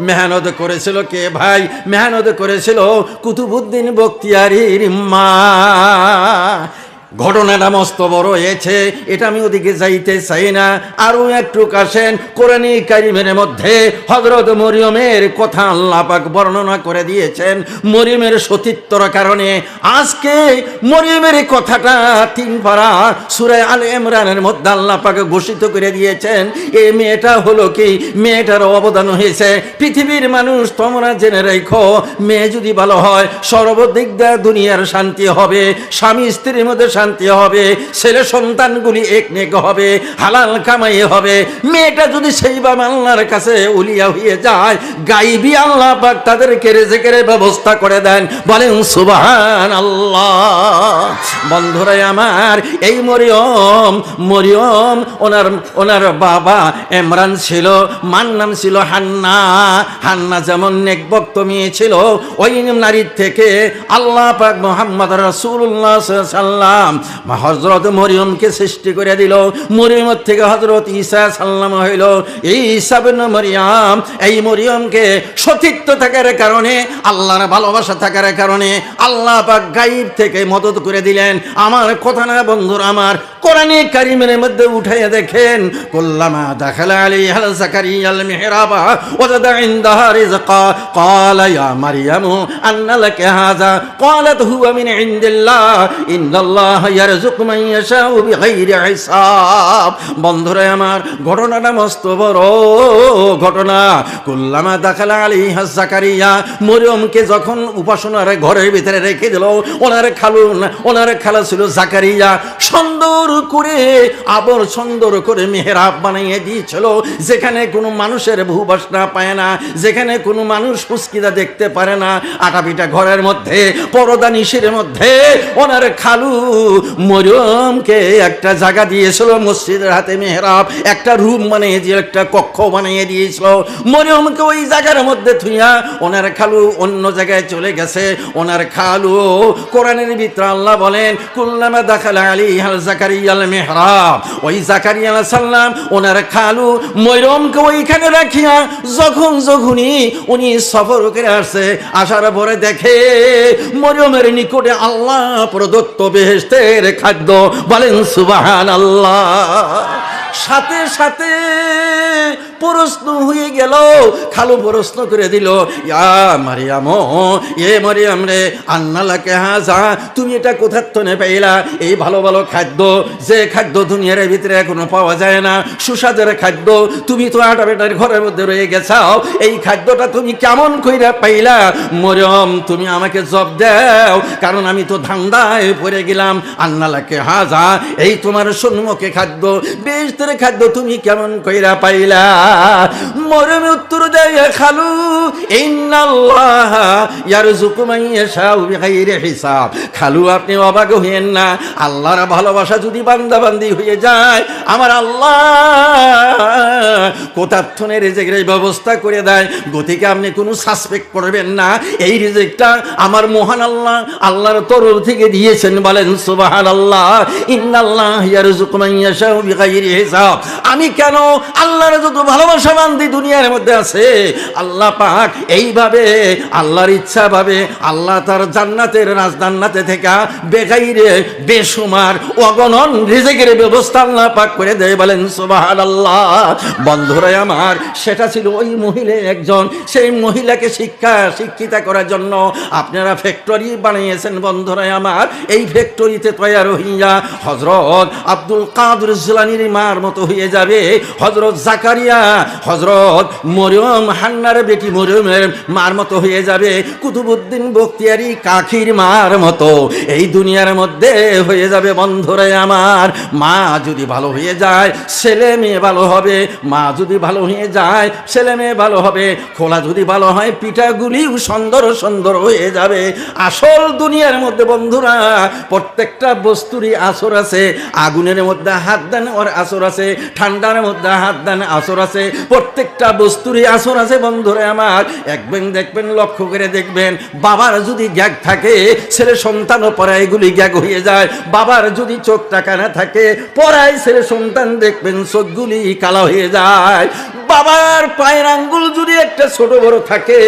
মেহনত করেছিল কে ভাই? মেহনত করেছিল কুতুবুদ্দিন বক্তিয়ারির মা। ঘটনাটা মস্ত বড় হয়েছে, এটা আমি ওদিকে যাইতে চাই না। আরও একটু কাশেন, কোরআনী কারিমের মধ্যে হজরত মরিয়মের কথা আল্লাহ পাক বর্ণনা করে দিয়েছেন মরিয়মের সতীত্বর কারণে। আজকে মরিয়মের কথাটা তিন পারা সুরায় আল ইমরানের মধ্যে আল্লাহ পাক ঘোষিত করে দিয়েছেন এই মেয়েটা হলো কি? মেয়েটার অবদান হয়েছে। পৃথিবীর মানুষ, তোমরা জেনে রেখো, মেয়ে যদি ভালো হয়, সর্বদিক দিয়ে দুনিয়ার শান্তি হবে। স্বামী স্ত্রীর মধ্যে শান্তি হবে, ছেলে সন্তানগুলি এক নেক হবে, হালাল কামাই হবে। মেয়েটা যদি সেইভাবে আল্লাহর কাছে উলিয়া হয়ে যায়, গাইবি আল্লাহ পাক তাদেরকে রেজেকের ব্যবস্থা করে দেন। বলেন সুবাহান আল্লাহ বন্ধুরাই আমার, এই মরিয়ম মরিয়ম, ওনার ওনার বাবা এমরান ছিল, মার নাম ছিল হান্না। হান্না যেমন নেকবক্ত মেয়ে ছিল, ওই নারীর থেকে আল্লাহ পাক মোহাম্মদ রাসূলুল্লাহ সাল্লাম সাল্লাম হজরত মরিয়মকে সৃষ্টি করে দিল। মরিয়মের থেকে হজরত ঈসা সাল্লাম হইল। এই ইসাবিন মরিয়াম, এই মরিয়মকে সতীত্ব থাকার কারণে, আল্লাহর ভালোবাসা থাকার কারণে আল্লাহ পাক গাইব থেকে মদত করে দিলেন। আমার কথা না বন্ধুর, আমার কোরআনে কারিমের মধ্যে উঠাইয়া দেখেন, কল্লামা দাখালা আলী হাল জাকারিয়াল মেহরাবা ওয়াজাদা ইনদাহা রিজকা, ক্বালা ইয়া মারইয়াম আন্না লাকা হাযা, ক্বালাত হুয়া মিন ইনদিল্লাহ, ইন্নাল্লাহ বন্ধুরা আমার, ঘটনাটা মস্ত বড়। ঘটনা, কুল্লামা দাখালা আলী হাসাকারিয়া মরিয়মকে যখন উপাসনার ঘরের ভিতরে রেখে দিল, ওনার খালুন, ওনার খেলা ছিল জাকারিয়া, সুন্দর করে, আবর সুন্দর করে মেহরাব বানিয়ে দিয়েছিল। যেখানে কোনো মানুষের ভূবাস না পায় না, যেখানে কোনো মানুষ ফুসকিদা দেখতে পারে না আটা পিঠা ঘরের মধ্যে, পরদা নিশির মধ্যে, ওনার খালু মরিয়মকে একটা জায়গা দিয়েছিল মসজিদের হাতে মেহরাব, একটা রুম বানিয়ে দিয়ে, একটা কক্ষ বানিয়ে দিয়েছিল। মরিয়মকে ওই জায়গার মধ্যে থুইয়া ওনার খালু অন্য জায়গায় চলে গেছে। ওনার খালু কোরআনের ভিতরে আল্লাহ বলেন, কুল্লামা দাখালা আলী হাল জাকারিয়াল মেহরাব। ওই জাকারিয়া সাল্লাম ওনার খালু মরিয়মকে ওইখানে রাখিয়া যখন যখনই উনি সফর করে আসছে, আসার পরে দেখে মরিয়মের নিকটে আল্লাহ প্রদত্ত বেহেস্তের খাদ্য বলেন সুবাহান আল্লাহ সাথে সাথে প্রশ্ন হয়ে গেল। খালু প্রশ্ন করে দিল মারিয়াম, এ মারিয়াম রে আন্নালা আন্নালাকে হাজা, তুমি এটা কোথার তনে পাইলা? এই ভালো ভালো খাদ্য, যে খাদ্য দুনিয়ার ভিতরে এখনও পাওয়া যায় না, সুস্বাদের খাদ্য, তুমি তো আটা বেটার ঘরের মধ্যে রয়ে গেছাও এই খাদ্যটা তুমি কেমন কইরা পাইলা? মরিয়ম, তুমি আমাকে জব দাও, কারণ আমি তো ধান্দায় পড়ে গেলাম আন্নালাকে হাজা, এই তোমার সম্মুখে খাদ্য, বেশ তোর খাদ্য তুমি কেমন কইরা পাইলা? মরম উত্তর দেয় খালু, ইন্নাল্লাহ হিসাব। খালু, আপনি অবাক না, আল্লাহর ভালোবাসা যদি বান্দা বান্দি হয়ে যায়, আমার আল্লাহ রেজেকের ব্যবস্থা করে দেয়। গতিকে আপনি কোনো সাসপেক্ট করবেন না। এই রিজেকটা আমার মহান আল্লাহ, আল্লাহর তরফ থেকে দিয়েছেন বলেন সুবাহান আল্লাহ ইন্নাল্লাহ ইয়ারযুকু মান ইয়াশাউ হিসাব আমি কেন আল্লাহর যত ভালোবাসা বান্দি দুনিয়ার মধ্যে আছে, আল্লাহ পাক এইভাবে আল্লাহর ইচ্ছা ভাবে আল্লাহ তার জান্নাতের রাজদান্নাতে থেকে বেগাইরে বেসুমার অগণন রিজেকের ব্যবস্থা আল্লাহ পাক করে দেয়। বলেন সুবাহান আল্লাহ বন্ধুরা আমার, সেটা ছিল ওই মহিলা একজন। সেই মহিলাকে শিক্ষা, শিক্ষিতা করার জন্য আপনারা ফ্যাক্টরি বানিয়েছেন বন্ধুরা আমার। এই ফ্যাক্টরিতে তৈয়ার হইয়া হজরত আব্দুল কাদের জিলানির মার মতো হয়ে যাবে। হজরত জাকারিয়া হজরত মরিয়ম, হান্নার বেটি মরিয়মের মার মতো হয়ে যাবে। কুতুবুদ্দিন বক্তিয়ারি কাকির মার মতো। এই দুনিয়ার মধ্যে হয়ে যাবে বন্ধুরে আমার। মা যদি ভালো হয়ে যায়, ছেলে মেয়ে ভালো হবে। মা যদি ভালো হয়ে যায়, ছেলে মেয়ে ভালো হবে। খোলা যদি ভালো হয়, পিঠাগুলিও সুন্দর সুন্দর হয়ে যাবে। আসল দুনিয়ার মধ্যে বন্ধুরা, প্রত্যেকটা বস্তুরই আসর আছে। আগুনের মধ্যে হাত দেন, ওর আসর আছে, ঠান্ডার মধ্যে হাত দানে আসর আছে, প্রত্যেকটা বস্তুরই আসর আছে বন্ধুরে আমার। একবেন দেখবেন, লক্ষ্য করে দেখবেন, বাবার যদি গ্যাগ থাকে, ছেলে সন্তানও পড়ায় এগুলি গ্যাগ হয়ে যায়। বাবার যদি চোখ টাকা না থাকে পরায় ছেলে সন্তান দেখবেন, চোখগুলি কালা হয়ে যায়। বাবার পায়ের আঙ্গুল যদি একটা ছোট বড় থাকে,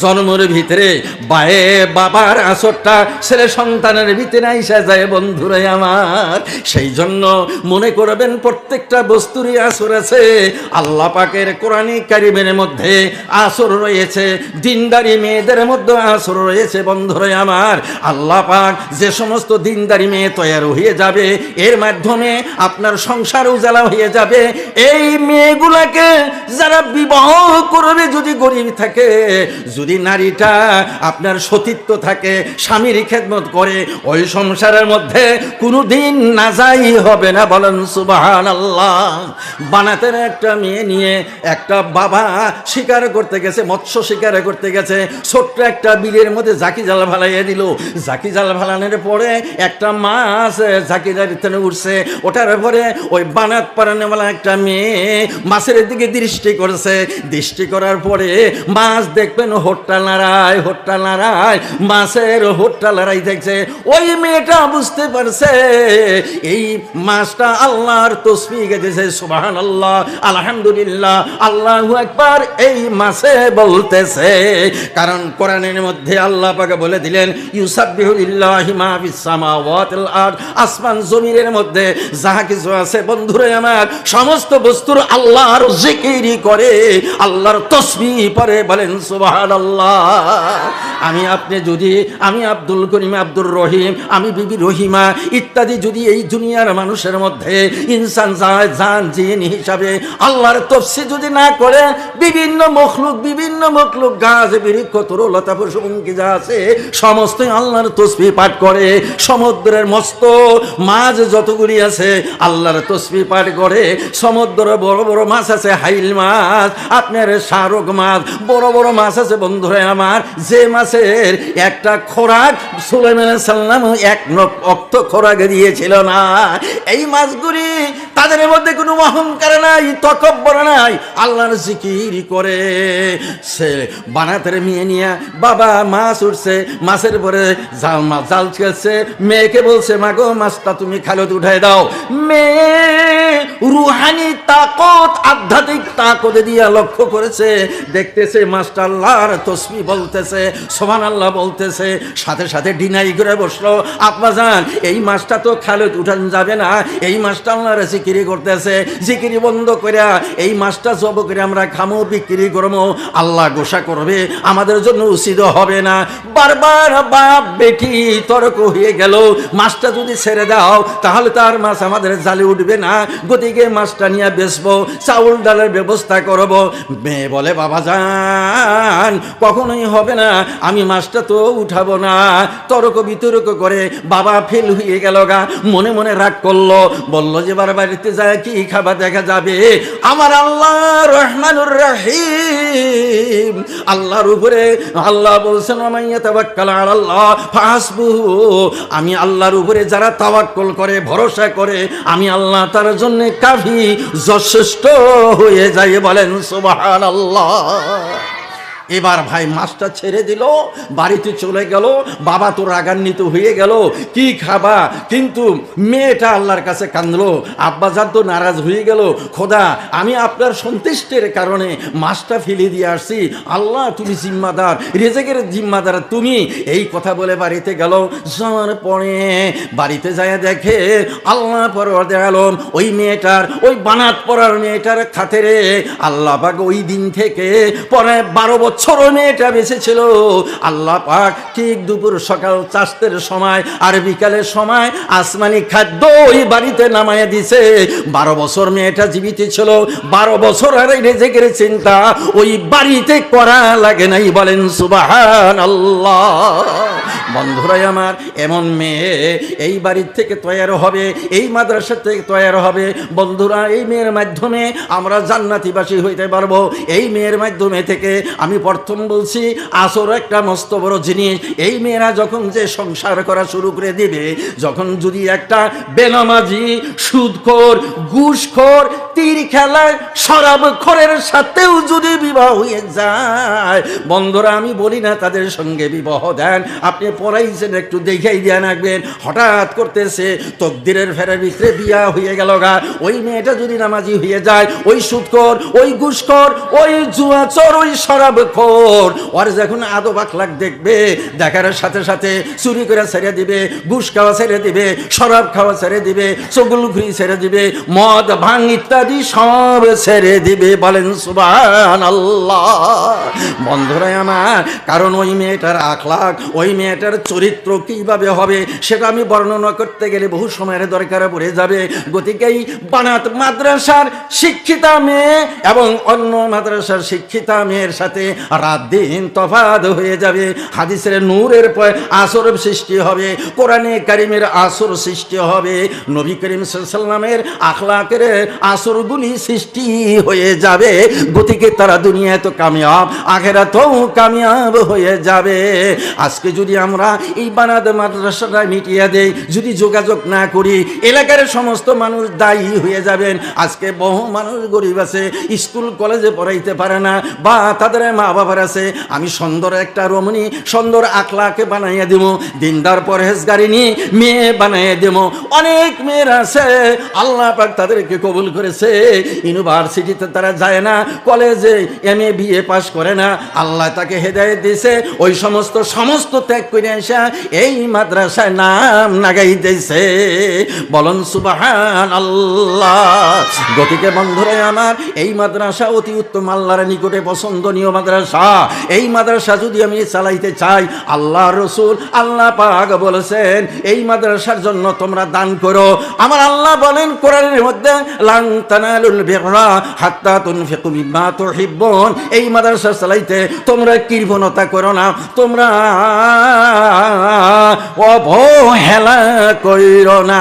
জন্মের ভিতরে বায়ে বাবার আসরটা ছেলে সন্তানের ভিতরে আইসা যায়, বন্ধুরা আমার। সেই জন্য মনে করবেন প্রত্যেকটা বস্তুরই আসর আছে। আল্লাহ পাকের কোরআনিক কারিমের মধ্যে আসর রয়েছে, দিনদারি মেয়েদের মধ্যে আসর রয়েছে, বন্ধুরা আমার। আল্লাহ পাক যে সমস্ত দিনদারি মেয়ে তৈরি হয়ে যাবে, এর মাধ্যমে আপনার সংসার উজালা হয়ে যাবে। এই মেয়েগুলাকে যারা বিবাহ করবে, যদি গরিব থাকে, যদি নারীটা আপনার সতীত্ব থাকে, স্বামীর খেদমত করে, ওই সংসারের মধ্যে কোনো দিন না যাই হবে না। বলেন সুবাহান আল্লাহ বানাতের একটা মেয়ে নিয়ে একটা বাবা শিকার করতে গেছে, মৎস্য শিকার করতে গেছে, ছোট্ট একটা বিলের মধ্যে জাকি জাল ফালাইয়া দিল। জাকি জাল ফালানোর পরে একটা মাছ জাকি জাল উঠছে, ওটার পরে ওই বানাত পারানোওয়ালা একটা মেয়ে মাছের দিকে দৃষ্টি করেছে। দৃষ্টি করার পরে মাছ দেখবেন হোট্টা নাড়ায় হোট্টা নাড়ায় মাছের হোট্টা লড়াই দেখছে। ওই মেয়েটা বুঝতে পারছে, এই মাছটা আল্লাহর তসবি গেছে সুবাহান আল্লাহ আলহামদুলিল্লাহ, আল্লাহ একবার এই মাছে বলতেছে। কারণ কোরআনের মধ্যে আল্লাহ পাকে বলে দিলেন আরদ, আসমান জমিনের মধ্যে যাহা কিছু আছে, বন্ধুরে আমার, সমস্ত বস্তুর আল্লাহর জিকিরি করে আল্লাহর তসবি পরে বলেন, সুবহানাল্লাহ। আমি আপনি যদি, আমি আব্দুল করিম, আব্দুর রহিম, আমি বিবি রহিমা ইত্যাদি যদি এই দুনিয়ার মানুষের মধ্যে ইনসান যায়, জান, জিন হিসাবে আল্লাহর তফসি যদি না করে, বিভিন্ন মখলুক বিভিন্ন মখলুক, গাছ, বৃক্ষ তরুলতা পশুপঙ্খী যা আছে, সমস্তই আল্লাহর তসবি পাঠ করে, সমুদ্রের মস্ত মাছ যতগুলি আছে, আল্লাহর তসবি পাঠ করে সমুদ্র বড় বড় মাছ আছে, হাইল মাছ, আপনার শাহরুখ মাছ, বড় বড় মাছ আছে বন্ধুরা আমার। যে মাছের একটা খোরাক সুলাইমান সাল্লাম এক অক্ত খোরাক দিয়েছিল না। এই মাছগুলি তাদের মধ্যে কোনো অহংকার নাই, তকব্বর নাই, আল্লাহর জিকির করে। সে বানাতের মেয়ে নিয়ে বাবা মাছ উঠছে, মাছের পরে জাল মাছ জাল খেলছে, মেয়েকে বলছে, মাগো, মাছটা তুমি খালত উঠাই দাও। মেয়ে রুহানি তাকত আধ্যাত্মিক তাকত দিয়া লক্ষ্য করেছে, দেখতেছে মাস্টার আল্লাহর তসবি বলতেছে সোমান আল্লাহ বলতেছে, সাথে সাথে ডিনাই করে বসল। আপা যান এই মাছটা তো খালত উঠান যাবে না, এই মাছটা আল্লাহর জিকিরি করতেছে, জিকিরি বন্ধ করে এই মাছটা জব করে আমরা খামো বিক্রি করব আল্লাহ গোসা করবে, আমাদের জন্য উচিত হবে না। বারবার বাপ বেটি তর্ক হয়ে গেল মাছটা যদি ছেড়ে দাও, তাহলে তার মাছ আমাদের জালে উঠবে না, গতিকে মাছটা নিয়ে বেচবো চাউল ডালের ব্যবস্থা করব। মেয়ে বলে, বাবা যান কখনোই হবে না, আমি মাছটা তো উঠাবো না। তর্ক বিতর্ক করে বাবা ফেল হয়ে গেল গা। মনে মনে রাগ করল, বলল যে বার বাড়িতে যায় কি খাবার দেখা যাবে? আমার আল্লাহ রহমানুর রাহিম। আল্লাহর উপরে আল্লাহ বলছেন আল্লাহ ফাসবুহু আমি আল্লাহর উপরে যারা তাওয়াক্কল করে, ভরসা করে, আমি আল্লাহ তার জন্য কাফি যথেষ্ট হয়ে যায় বলেন সুবহানাল্লাহ। এবার ভাই মাছটা ছেড়ে দিল, বাড়িতে চলে গেল, বাবা তো রাগান্বিত হয়ে গেল, কি খাবা? কিন্তু মেয়েটা আল্লাহর কাছে কান্দলো আব্বাজান তো নারাজ হয়ে গেল, খোদা, আমি আপনার সন্তুষ্টের কারণে মাছটা ফেলে দিয়ে আসছি, আল্লাহ তুমি জিম্মাদার, রেজেকের জিম্মাদার তুমি। এই কথা বলে বাড়িতে গেল, যাওয়ার পরে বাড়িতে যায় দেখে আল্লাহ পর আলম, ওই মেয়েটার, ওই বানাত পড়ার মেয়েটার খাতেরে আল্লাহ বাগ ওই দিন থেকে পরে বারো বছর মেয়েটা বেঁচে ছিল আল্লাহ পাক ঠিক দুপুর সকাল চাষতের সময় আর বিকালের সময় আসমানি খাদ্য ওই বাড়িতে নামায় দিছে। বারো বছর মেয়েটা জীবিত ছিল। বারো বছর আর রেজেকের চিন্তা ওই বাড়িতে করা লাগে নাই বলেন সুবাহান আল্লাহ বন্ধুরাই আমার, এমন মেয়ে এই বাড়ির থেকে তৈরি হবে, এই মাদ্রাসা থেকে তৈরি হবে। বন্ধুরা, এই মেয়ের মাধ্যমে আমরা জান্নাতিবাসী হইতে পারব। এই মেয়ের মাধ্যমে থেকে আমি প্রথম বলছি আসর একটা মস্ত বড় জিনিস, এই মেয়েরা যখন যে সংসার করা শুরু করে দিবে, যখন যদি একটা বেনামাজি, সুদখোর, ঘুষখোর, তীর খেলায়, শরাব খোরের সাথেও যদি বিবাহ হয়ে যায়, বন্ধুরা, আমি বলি না তাদের সঙ্গে বিবাহ দেন, আপনি পড়াইছেন, একটু দেখেই দিয়ে রাখবেন, হঠাৎ করতেছে, তকদিরের ফেরার ভিতরে বিয়া হয়ে গেল গা, ওই মেয়েটা যদি নামাজি হয়ে যায়, ওই সুদখোর, ওই ঘুষখোর, ওই জুয়াচর, ওই শরাব খোর ওর যখন আদো বাকলাক দেখবে, দেখার সাথে সাথে চুরি করে ছেড়ে দিবে, ঘুষ খাওয়া ছেড়ে দিবে, শরাব খাওয়া ছেড়ে দিবে, চগুল ঘুরি ছেড়ে দিবে, মদ ভাঙ ইত্যাদি সব ছেড়ে দিবে। বলেন সুবান আল্লাহ বন্ধুরাই আমার, কারণ ওই মেয়েটার আখলাখ, ওই মেয়েটার চরিত্র কীভাবে হবে, সেটা আমি বর্ণনা করতে গেলে বহু সময়ের দরকার পড়ে যাবে। গতিকে এই বানাত মাদ্রাসার শিক্ষিতা মেয়ে এবং অন্য মাদ্রাসার শিক্ষিতা মেয়ের সাথে রাত দিন তফাদ হয়ে যাবে, হাদিসের নূরের পর আসর সৃষ্টি হবে, কোরআনে কারিমের আসর সৃষ্টি হবে, নবী করিম সাল্লামের আখলাকের আসরগুলি সৃষ্টি হয়ে যাবে, গতিকে তারা দুনিয়ায় তো কামিয়াব আখেরা তো কামিয়াব হয়ে যাবে। আজকে যদি আমরা এই বানাদ মাদ্রাসাটা মিটিয়ে দেই, যদি যোগাযোগ না করি, এলাকার সমস্ত মানুষ দায়ী হয়ে যাবেন। আজকে বহু মানুষ গরিব আছে, স্কুল, কলেজে পড়াইতে পারে না, বা তাদের মা বাবার আছে, আমি সুন্দর একটা রমণী, সুন্দর আখলাকে বানাইয়া দিব, দিনদার পরহেজগারি নিয়ে মেয়ে বানাইয়া দেব। অনেক মেয়ের আছে, আল্লাহ পাক তাদেরকে কবুল করেছে। ইউনিভার্সিটিতে তারা যায় না, কলেজে এম এ বিএ পাস করে না। আল্লাহ তাকে হেদায়ত দিয়েছে, ওই সমস্ত সমস্ত ত্যাগ করে আসা এই মাদ্রাসায় নাম নাগাই দিয়েছে বলন সুবাহান আল্লাহ গতিকে বন্ধুরে আমার, এই মাদ্রাসা অতি উত্তম, আল্লাহর নিকটে পছন্দনীয় মাদ্রাসা। এই মাদ্রাসা যদি আমি চালাইতে চাই আল্লাহ রসুল আল্লাহ পাক বলেছেন, এই মাদ্রাসার জন্য তোমরা দান করো। আমার আল্লাহ বলেন কোরআনের মধ্যে এই মাদ্রাসা চালাইতে তোমরা কৃপণতা করো না। তোমরা অবহেলা কইরো না।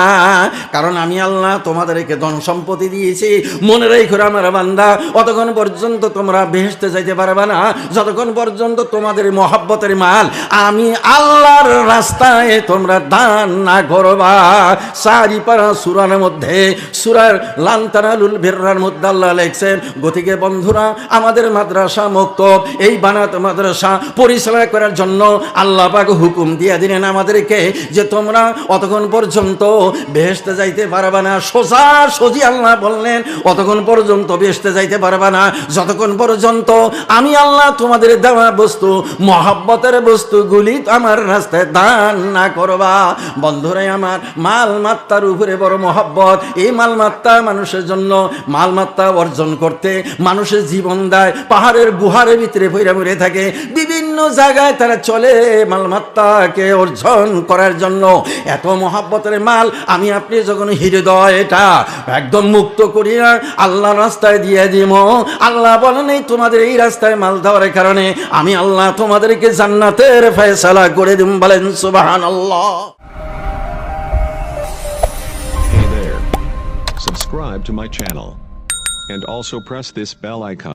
কারণ আমি আল্লাহ তোমাদেরকে ধন সম্পত্তি দিয়েছি। মনে রেখো আমার বান্দা, অতক্ষণ পর্যন্ত তোমরা বেহেসতে যাইতে পারবে না। যতক্ষণ পর্যন্ত তোমাদের মহাব্বতের মাল, আমি আল্লাহর রাস্তায় তোমরা দান না করবা। সারি পারা সুরার মধ্যে, সুরার লান্তানালুল ভেরার মধ্যে আল্লাহ লেখছেন, গতিকে বন্ধুরা, আমাদের মাদ্রাসা মুক্ত, এই বানাত মাদ্রাসা পরিচালনা করার জন্য আল্লাহ পাক হুকুম দিয়ে দিলেন আমাদেরকে যে তোমরা অতক্ষণ পর্যন্ত বেহেসতে যাইতে পারবা না। সোজা সোজি আল্লাহ বললেন, অতক্ষণ পর্যন্ত বেহেসতে যাইতে পারবা না। যতক্ষণ পর্যন্ত আমি আল্লাহ তোমাদের দেওয়া বস্তু, মহাব্বতের বস্তুগুলি আমার রাস্তায় দান না করবা। বন্ধুরাই আমার, মালমাত্তার উপরে বড় মহাব্বত। এই মাল মাত্তা মানুষের জন্য মাল মাত্তা অর্জন করতে মানুষের জীবন দেয়। পাহাড়ের গুহারের ভিতরে ভৈরা ভরে থাকে। বিভিন্ন জায়গায় তারা চলে মাল মাত্তাকে অর্জন করার জন্য এত মহাব্বতের মাল, আমি আপনি যখন হৃদয় এটা একদম মুক্ত করিয়া আল্লাহ রাস্তায় দিয়ে দিব, আল্লাহ বলেন, এই তোমাদের এই রাস্তায় মাল দেওয়ার কারণে আমি আল্লাহ তোমাদেরকে জান্নাতের ফয়সালা করে দিম বলেন সুবাহান আল্লাহ Subscribe to my channel. And also press this bell icon.